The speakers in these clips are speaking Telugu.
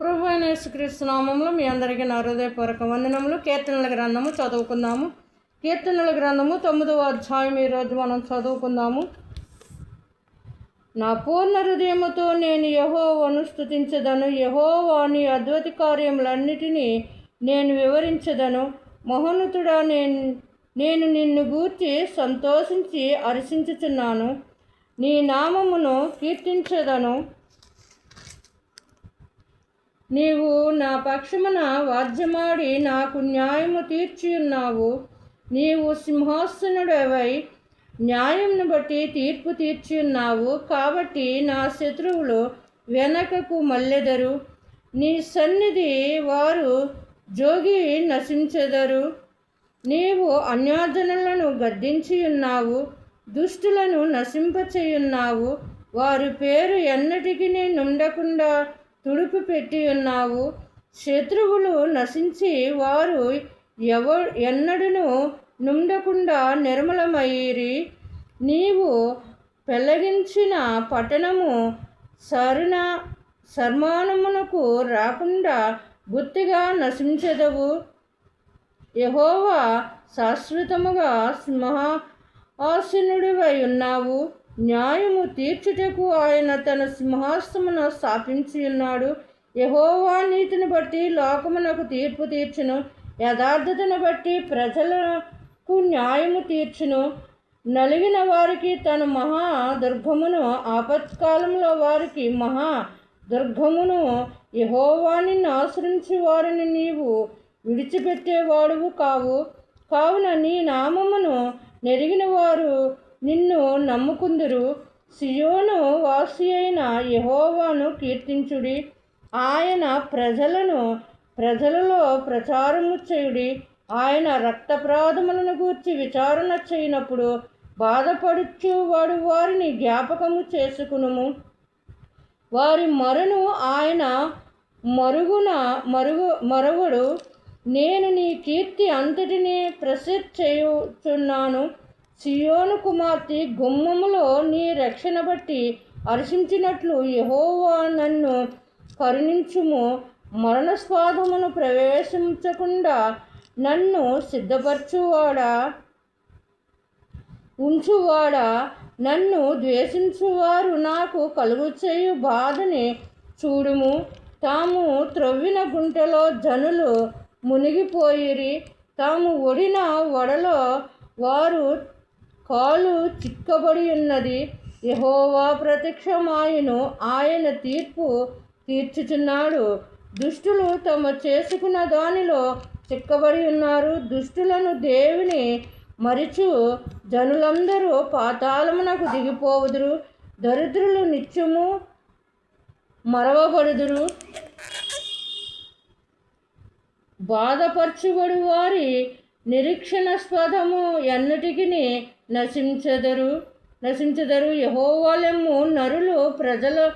ప్రభు అయిన యేసుక్రీస్తు నామంలో మీ అందరికీ నా హృదయపూర్వక వందనములు. కీర్తనల గ్రంథము చదువుకుందాము. కీర్తనల గ్రంథము తొమ్మిదవ అధ్యాయం. ఈరోజు మనం చదువుకుందాము. నా పూర్ణ హృదయముతో నేను యహోవను స్థుతించదను యహోవాని అద్వతి కార్యములన్నిటినీ నేను వివరించదను. మహోన్నతుడా నేను నేను నిన్ను గూర్చి సంతోషించి హర్షించుచున్నాను. నీ నామమును కీర్తించదను. నీవు నా పక్షమున వాద్యమాడి నాకు న్యాయము తీర్చి ఉన్నావు నీవు సింహాసనుడవై న్యాయంను బట్టి తీర్పు తీర్చి ఉన్నావు కాబట్టి నా శత్రువులు వెనకకు మల్లెదరు. నీ సన్నిధి వారు జోగి నశించెదరు. నీవు అన్యాజనులను గద్దించి ఉన్నావు దుష్టులను నశింపచేయున్నావు. వారి పేరు ఎన్నటికి నుండకుండా తుడుపు పెట్టి ఉన్నావు. శత్రువులు నశించి వారు ఎవ ఎన్నడను నుండకుండా నిర్మలమయ్యిరి. నీవు పెళ్ళగించిన పట్టణము సరుణ సర్మానమునకు రాకుండా గుర్తిగా నశించదవు. యహోవా శాశ్వతముగా సింహాసనుడివై ఉన్నావు. న్యాయము తీర్చుటకు ఆయన తన సింహాసమును స్థాపించి ఉన్నాడు యహోవా నీతిని బట్టి లోకమునకు తీర్పు తీర్చును. యథార్థతను బట్టి ప్రజలకు న్యాయము తీర్చును. నలిగిన వారికి తన మహా దుర్గమును ఆపత్కాలంలో వారికి మహా దుర్గమును యహోవాని ఆశ్రయించి వారిని నీవు విడిచిపెట్టేవాడువు కావు. కావున నీ నామమును నెరిగిన వారు నిన్ను నమ్ముకుందురు. సియోను వాసి అయిన యహోవాను కీర్తించుడి. ఆయన ప్రజలను ప్రజలలో ప్రచారము చేయుడి. ఆయన రక్తప్రాధములను గూర్చి విచారణ చేయనప్పుడు బాధపడుచువాడు వారిని జ్ఞాపకము చేసుకునుము. వారి మరును ఆయన మరుగున మరుగు మరవడు. నేను నీ కీర్తి అంతటిని ప్రసిద్ధి చేయుచున్నాను. సియోను కుమార్తె గుమ్మములో నీ రక్షణ బట్టి హర్షించినట్లు యహోవా నన్ను కరుణించుము. మరణస్వాదమును ప్రవేశించకుండా నన్ను సిద్ధపరచువాడా? ఉంచువాడా? నన్ను ద్వేషించువారు నాకు కలుగు చేయు బాధని చూడుము. తాము త్రవ్విన గుంటలో జనులు మునిగిపోయిరి. తాము ఒడిన వడలో వారు కాలు చిక్కబడి ఉన్నది. యహోవా ప్రత్యక్షమాయను ఆయన తీర్పు తీర్చుచున్నాడు. దుష్టులు తమ చేసుకున్న దానిలో చిక్కబడి ఉన్నారు. దుష్టులను దేవుని మరిచు జనులందరూ పాతాళమునకు దిగిపోవుదురు. దరిద్రులు నిత్యము మరవబడుదురు. బాధపరచుబడి వారి నిరీక్షణస్పదము ఎన్నటికి నశించదరు నశించదరు యహోవాలెమ్ము నరులు ప్రజల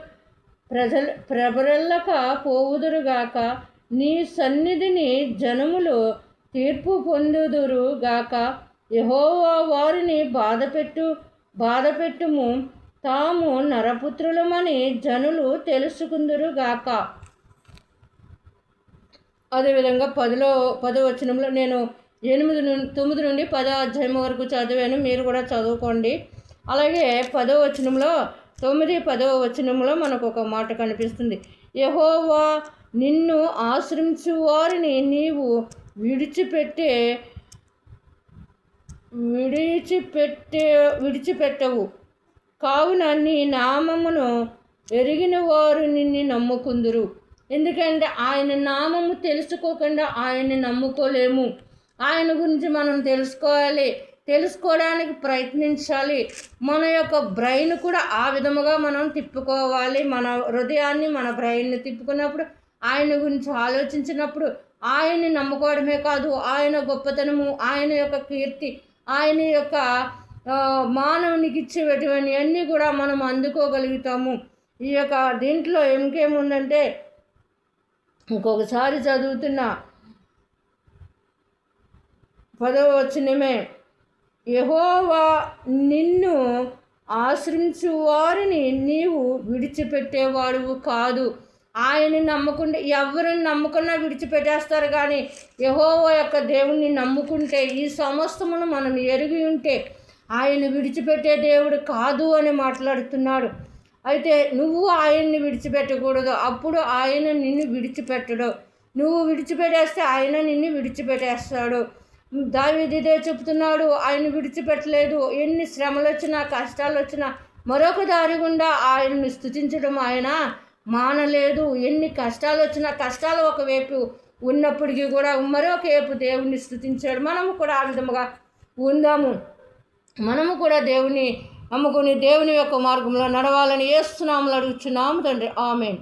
ప్రజల ప్రబరల్లక పోవుదురుగాక. నీ సన్నిధిని జనములు తీర్పు పొందుదురుగాక. యహోవా వారిని బాధపెట్టు బాధపెట్టుము. తాము నరపుత్రులమని జనులు తెలుసుకుందురుగాక. అదేవిధంగా పదిలో పదో వచనంలో నేను ఎనిమిది నుండి తొమ్మిది నుండి పదో అధ్యాయం వరకు చదివాను. మీరు కూడా చదువుకోండి. అలాగే పదో వచనంలో తొమ్మిది పదవ వచనంలో మనకు ఒక మాట కనిపిస్తుంది. యహోవా నిన్ను ఆశ్రయించు వారిని నీవు విడిచిపెట్టే విడిచిపెట్టే విడిచిపెట్టవు. కావున నీ నామమును ఎరిగిన వారు నిన్ను నమ్ముకుందురు. ఎందుకంటే ఆయన నామము తెలుసుకోకుండా ఆయన్ని నమ్ముకోలేము. ఆయన గురించి మనం తెలుసుకోవాలి. తెలుసుకోవడానికి ప్రయత్నించాలి. మన యొక్క బ్రెయిన్ కూడా ఆ విధముగా మనం తిప్పుకోవాలి. మన హృదయాన్ని మన బ్రెయిన్ని తిప్పుకున్నప్పుడు ఆయన గురించి ఆలోచించినప్పుడు ఆయన్ని నమ్ముకోవడమే కాదు ఆయన గొప్పతనము ఆయన యొక్క కీర్తి ఆయన యొక్క మానవునికి ఇచ్చేటువంటి అన్నీ కూడా మనం అందుకోగలుగుతాము. ఈ యొక్క దీంట్లో ఇంకేముందంటే ఇంకొకసారి చదువుతున్నా పదవచనమే. యహోవా నిన్ను ఆశ్రయించు వారిని నీవు విడిచిపెట్టేవాడువు కాదు. ఆయన్ని నమ్ముకుంటే ఎవరిని నమ్ముకున్నా విడిచిపెట్టేస్తారు కానీ యహోవా యొక్క దేవుణ్ణి నమ్ముకుంటే ఈ సమస్తమును మనం ఎరిగి ఉంటే ఆయన విడిచిపెట్టే దేవుడు కాదు అని మాట్లాడుతున్నాడు. అయితే నువ్వు ఆయన్ని విడిచిపెట్టకూడదు. అప్పుడు ఆయన నిన్ను విడిచిపెట్టడు. నువ్వు విడిచిపెట్టేస్తే ఆయన నిన్ను విడిచిపెట్టేస్తాడు. దావిదిదే చెప్తున్నాడు ఆయన విడిచిపెట్టలేదు. ఎన్ని శ్రమలు వచ్చినా కష్టాలు వచ్చినా మరొక దారి గుండా ఆయన్ని స్థుతించడం ఆయన మానలేదు. ఎన్ని కష్టాలు వచ్చినా కష్టాలు ఒకవైపు ఉన్నప్పటికీ కూడా మరొక వైపు దేవుణ్ణి స్థుతించాడు మనము కూడా ఆ విధముగా ఉందాము. మనము కూడా దేవుని నమ్ముకుని దేవుని యొక్క మార్గంలో నడవాలని ఏస్తున్నాములు అడుగుచున్నాము తండ్రి. ఆమెన్.